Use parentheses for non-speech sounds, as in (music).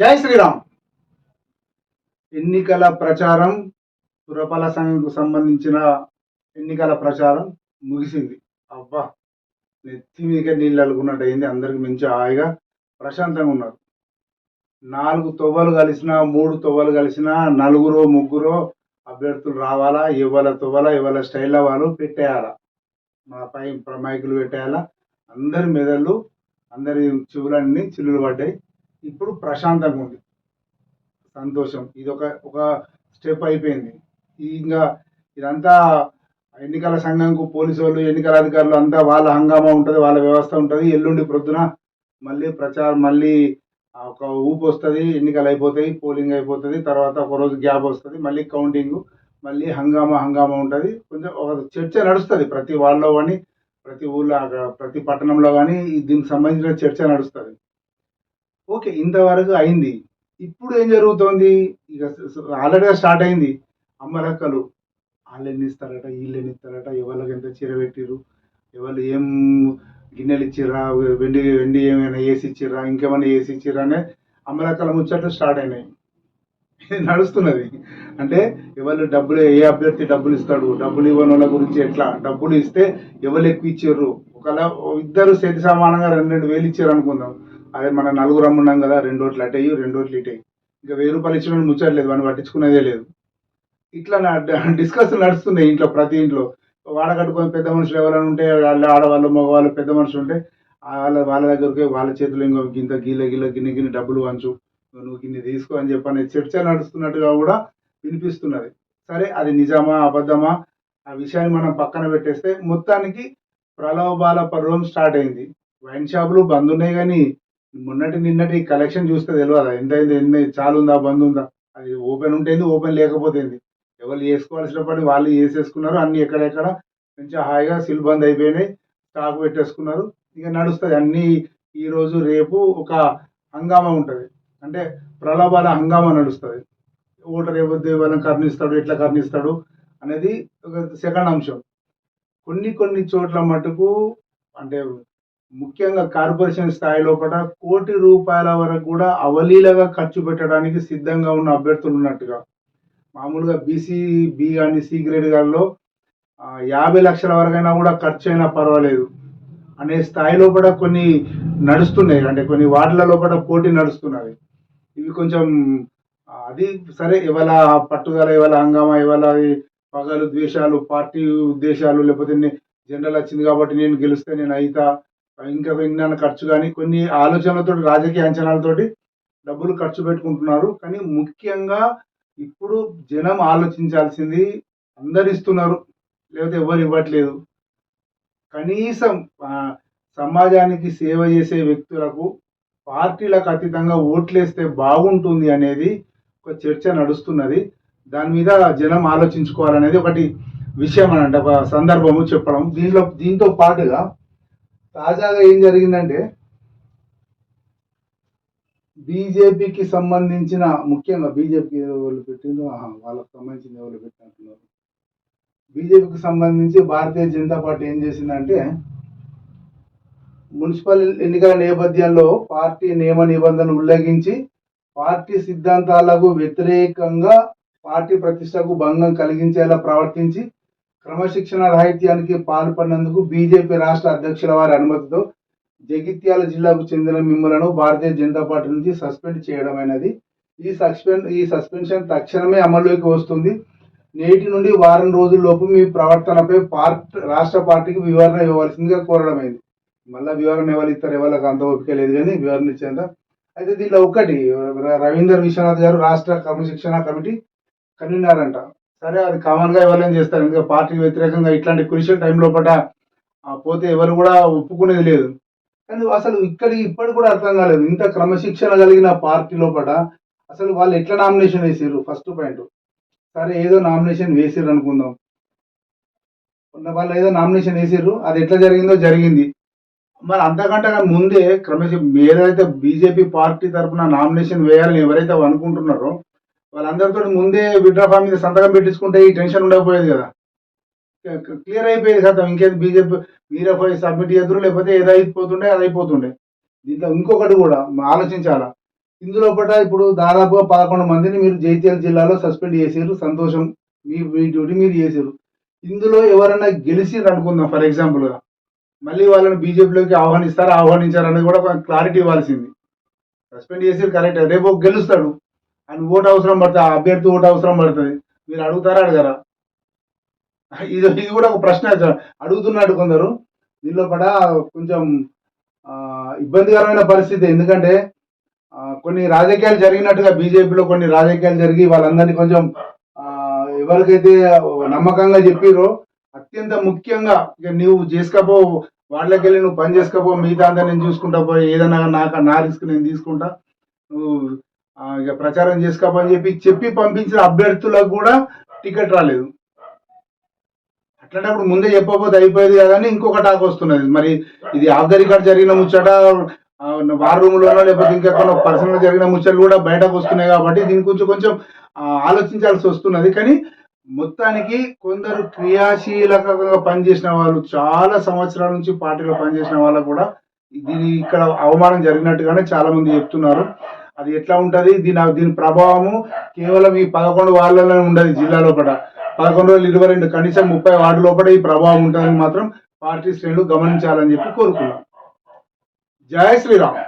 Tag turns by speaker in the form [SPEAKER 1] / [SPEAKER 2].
[SPEAKER 1] జై శ్రీరామ్. ఎన్నికల ప్రచారం పురపాల సంఘంకు సంబంధించిన ఎన్నికల ప్రచారం ముగిసింది. అబ్బా నెత్తి మీద నీళ్ళు అలుకున్నట్టు అయింది అందరికి మంచి హాయిగా ప్రశాంతంగా ఉన్నారు. నాలుగు తొవ్వలు కలిసిన మూడు తొవ్వలు కలిసిన నలుగురో ముగ్గురో అభ్యర్థులు రావాలా ఇవాళ తొవ్వల ఇవాళ స్టైల్లో వాళ్ళు పెట్టేయాలా. మా పై మైకులు పెట్టేయాలా. అందరి మెదళ్ళు అందరి చెవులన్నీ చిల్లులు పడ్డాయి. ఇప్పుడు ప్రశాంతంగా ఉంది. సంతోషం. ఇది ఒక ఒక స్టెప్ అయిపోయింది. ఇంకా ఇదంతా ఎన్నికల సంఘంకు పోలీసు వాళ్ళు ఎన్నికల అధికారులు అంతా వాళ్ళ హంగామా ఉంటుంది వాళ్ళ వ్యవస్థ ఉంటుంది. ఎల్లుండి ప్రొద్దున మళ్ళీ ప్రచారం మళ్ళీ ఒక ఊపు వస్తుంది ఎన్నికలు అయిపోతాయి పోలింగ్ అయిపోతుంది తర్వాత ఒక రోజు గ్యాప్ వస్తుంది మళ్ళీ కౌంటింగ్ మళ్ళీ హంగామా హంగామా ఉంటుంది. కొంచెం ఒక చర్చ నడుస్తుంది ప్రతి వాళ్ళలో కానీ ప్రతి ఊళ్ళో ప్రతి పట్టణంలో కానీ దీనికి సంబంధించిన చర్చ నడుస్తుంది. ఓకే ఇంతవరకు అయింది. ఇప్పుడు ఏం జరుగుతోంది? ఇక ఆల్రెడీ స్టార్ట్ అయింది. అమ్మలక్కలు వాళ్ళు ఎన్ని ఇస్తారట వీళ్ళు ఎన్ని ఇస్తారట ఎవరికి ఎంత చీర పెట్టిర్రు ఎవరు ఏం గిన్నెలు ఇచ్చిర్రా వెండి వెండి ఏమైనా వేసి ఇచ్చిర్రా ఇంకేమైనా వేసి ఇచ్చిర్రా అనే అమ్మలక్కల ముచ్చట్లు స్టార్ట్ అయినాయి. (laughs) నడుస్తున్నది. అంటే ఎవరు డబ్బులు ఏ అభ్యర్థి డబ్బులు ఇస్తాడు? డబ్బులు ఇవ్వని వాళ్ళ గురించి ఎట్లా? డబ్బులు ఇస్తే ఎవరు ఎక్కువ ఇచ్చారు ఒకవేళ ఇద్దరు చేతి సమానంగా రెండు రెండు వేలు ఇచ్చారు అనుకుందాం. అదే మన నలుగురు అమ్మున్నాం కదా రెండు రోట్లు అటు అయ్యి రెండు రోట్లు ఇటు అయ్యి ఇంకా వెయ్యి రూపాయలు ఇచ్చిన ముచ్చట్లేదు మనం పట్టించుకునేదే లేదు. ఇట్లా డిస్కస్ నడుస్తున్నాయి ఇంట్లో ప్రతి ఇంట్లో. వాడకట్టుకొని పెద్ద మనుషులు ఎవరైనా ఉంటే వాళ్ళ ఆడవాళ్ళు మగవాళ్ళు పెద్ద మనుషులు ఉంటే వాళ్ళ వాళ్ళ దగ్గరికి వాళ్ళ చేతులు ఇంకో గింత గీల గీల గిన్నె గిన్నె డబ్బులు వంచు నువ్వు గిన్నె తీసుకో అని చెప్పని చర్చ నడుస్తున్నట్టుగా కూడా వినిపిస్తున్నది. సరే అది నిజమా అబద్ధమా? ఆ విషయాన్ని మనం పక్కన పెట్టేస్తే మొత్తానికి ప్రలోభాల పర్వం స్టార్ట్ అయింది. వైన్ షాపులు బంద్ ఉన్నాయి కానీ మొన్నటి నిన్నటి కలెక్షన్ చూస్తే తెలియదా ఎంత అయింది ఎన్ని చాలు ఉందా బంద్ ఉందా అది ఓపెన్ ఉంటేంది ఓపెన్ లేకపోతేంది. ఎవరు చేసుకోవాల్సిన పని వాళ్ళు చేసేసుకున్నారు అన్ని ఎక్కడెక్కడ మంచిగా హాయిగా సిల్ బంద్ అయిపోయినాయి స్టాక్ పెట్టేసుకున్నారు. ఇక నడుస్తుంది. అన్ని ఈరోజు రేపు ఒక హంగామా ఉంటుంది. అంటే ప్రలోభాల హంగామా నడుస్తుంది. ఓటర్ ఏవద్దు వాళ్ళని కర్ణిస్తాడు ఎట్లా కర్ణిస్తాడు అనేది ఒక సెకండ్ అంశం. కొన్ని కొన్ని చోట్ల మటుకు అంటే ముఖ్యంగా కార్పొరేషన్ స్థాయి లోపల కోటి రూపాయల వరకు కూడా అవలీలగా ఖర్చు పెట్టడానికి సిద్ధంగా ఉన్న అభ్యర్థులు ఉన్నట్టుగా. మామూలుగా బీసీ బి కానీ సి గ్రేడ్ గాల్లో యాభై లక్షల వరకైనా కూడా ఖర్చు అయినా పర్వాలేదు. అనే స్థాయిలో కూడా కొన్ని నడుస్తున్నాయి. అంటే కొన్ని వార్డుల లోపల పోటీ నడుస్తున్నది. ఇవి కొంచెం అది సరే ఇవాళ పట్టుదల ఇవాళ హంగామా ఇవాళ పగలు ద్వేషాలు పార్టీ ఉద్దేశాలు లేకపోతే జనరల్ వచ్చింది కాబట్టి నేను గెలిస్తే నేను అయితా ఇంకా విజ్ఞాన ఖర్చు కానీ కొన్ని ఆలోచనలతో రాజకీయ అంచనాలతోటి డబ్బులు ఖర్చు పెట్టుకుంటున్నారు. కానీ ముఖ్యంగా ఇప్పుడు జనం ఆలోచించాల్సింది అందరు ఇస్తున్నారు లేకపోతే ఎవరు ఇవ్వట్లేదు. కనీసం సమాజానికి సేవ చేసే వ్యక్తులకు పార్టీలకు అతీతంగా ఓట్లేస్తే బాగుంటుంది అనేది ఒక చర్చ నడుస్తున్నది. దాని మీద జనం ఆలోచించుకోవాలనేది ఒకటి విషయం అనంట ఒక సందర్భము చెప్పడం. దీనిలో దీంతో పాటుగా తాజాగా ఏం జరిగిందంటే బీజేపీకి సంబంధించిన ముఖ్యంగా బీజేపీ ఎవరు పెట్టిందో వాళ్ళకి సంబంధించిన ఎవరు పెట్టినట్టున్నారు. బీజేపీకి సంబంధించి భారతీయ జనతా పార్టీ ఏం చేసిందంటే మున్సిపల్ ఎన్నికల నేపథ్యంలో పార్టీ నియమ నిబంధనలు ఉల్లంఘించి పార్టీ సిద్ధాంతాలకు వ్యతిరేకంగా పార్టీ ప్రతిష్టకు భంగం కలిగించేలా ప్రవర్తించి క్రమశిక్షణ రాహిత్యానికి పాల్పడినందుకు బీజేపీ రాష్ట్ర అధ్యక్షుల వారి అనుమతితో జగిత్యాల జిల్లాకు చెందిన మిమ్మలను భారతీయ జనతా పార్టీ నుంచి సస్పెండ్ చేయడమైనది ఈ సస్పెండ్ ఈ సస్పెన్షన్ తక్షణమే అమల్లోకి వస్తుంది. నేటి నుండి వారం రోజుల్లోపు మీ ప్రవర్తనపై పార్ట్ రాష్ట్ర పార్టీకి వివరణ ఇవ్వవలసిందిగా కోరడమైంది మళ్ళీ వివరణ ఎవరు ఇస్తారు ఎవరికి అంత ఓపిక లేదు కానీ వివరణ ఇచ్చేంత. అయితే దీనిలో ఒకటి రవీందర్ విశ్వనాథ్ గారు రాష్ట్ర క్రమశిక్షణ కమిటీ కన్వీనర్ అంట. సరే అది కామన్గా ఎవరైనా చేస్తారు. ఇంకా పార్టీకి వ్యతిరేకంగా ఇట్లాంటి క్రిషియల్ టైం లోపల పోతే ఎవరు కూడా ఒప్పుకునేది లేదు. కానీ అసలు ఇక్కడ ఇప్పటికి కూడా అర్థం కాలేదు. ఇంత క్రమశిక్షణ కలిగిన పార్టీ లోపల అసలు వాళ్ళు ఎట్లా నామినేషన్ వేసారు ఫస్ట్ పాయింట్ సరే ఏదో నామినేషన్ వేసిర్రు అనుకుందాం. ఉన్న వాళ్ళు ఏదో నామినేషన్ వేసారు అది ఎట్లా జరిగిందో జరిగింది. మరి అంతకంటే ముందే క్రమశి ఏదైతే బీజేపీ పార్టీ తరఫున నామినేషన్ వేయాలని ఎవరైతే అనుకుంటున్నారో వాళ్ళందరితో ముందే విడ్రా ఫామ్ మీద సంతకం పెట్టించుకుంటే ఈ టెన్షన్ ఉండకపోయేది కదా. క్లియర్ అయిపోయేది కదా ఇంకేది బీజేపీ మీరే పోయి సబ్మిట్ చేద్దరు లేకపోతే ఏదో అయిపోతుండే అది అయిపోతుండే దీంట్లో ఇంకొకటి కూడా ఆలోచించాలా? ఇందులో పట ఇప్పుడు దాదాపుగా పదకొండు మందిని మీరు జైత్యాల జిల్లాలో సస్పెండ్ చేసారు సంతోషం మీ మీ డ్యూటీ మీరు చేసారు ఇందులో ఎవరైనా గెలిచి అనుకుందాం ఫర్ ఎగ్జాంపుల్గా మళ్ళీ వాళ్ళని బీజేపీలోకి ఆహ్వానిస్తారా ఆహ్వానించారనేది కూడా క్లారిటీ ఇవ్వాల్సింది. సస్పెండ్ చేసి కరెక్ట్. రేపు గెలుస్తాడు. అండ్ ఓటు అవసరం పడుతుంది ఆ అభ్యర్థి ఓటు అవసరం పడుతుంది. మీరు అడుగుతారా అడగరా? ఇది ఇది కూడా ఒక ప్రశ్న అడుగుతున్నాడు కొందరు. దీనిలో కూడా కొంచెం ఇబ్బందికరమైన పరిస్థితి. ఎందుకంటే కొన్ని రాజకీయాలు జరిగినట్టుగా బీజేపీలో కొన్ని రాజకీయాలు జరిగి వాళ్ళందరినీ కొంచెం ఎవరికైతే నమ్మకంగా చెప్పిరో అత్యంత ముఖ్యంగా ఇక నువ్వు చేసుకపో వాళ్ళకి వెళ్ళి నువ్వు పని చేసుకపో మిగతా అంతా నేను చూసుకుంటా పోయి ఏదన్నా నాకు నా రిస్క్ నేను తీసుకుంటా నువ్వు ఇక ప్రచారం చేసుకోమని చెప్పి చెప్పి పంపించిన అభ్యర్థులకు కూడా టికెట్ రాలేదు. అట్లాంటప్పుడు ముందే చెప్పకపోతే అయిపోయేది కదా అని ఇంకొక టాక్ వస్తున్నది. మరి ఇది ఆఫ్ ద రికార్డ్ జరిగిన ముచ్చట వార్ రూమ్ లోనో లేకపోతే ఇంకెక్కడ పర్సనల్ జరిగిన ముచ్చట్లు కూడా బయటకు వస్తున్నాయి కాబట్టి దీని గురించి కొంచెం ఆలోచించాల్సి వస్తున్నది. కానీ మొత్తానికి కొందరు క్రియాశీలకంగా పనిచేసిన వాళ్ళు చాలా సంవత్సరాల నుంచి పార్టీలో పనిచేసిన వాళ్ళకు కూడా దీని ఇక్కడ అవమానం జరిగినట్టుగానే చాలా మంది చెప్తున్నారు. అది ఎట్లా ఉంటది? దీని దీని ప్రభావము కేవలం ఈ పదకొండు వార్డులలోనే ఉండదు జిల్లా లోపల. పదకొండు వేల ఇరవై రెండు కనీసం ముప్పై వార్డు లోపల ఈ ప్రభావం ఉంటుందని మాత్రం పార్టీ శ్రేణులు గమనించాలని చెప్పి కోరుకున్నాం. జయ శ్రీరామ్.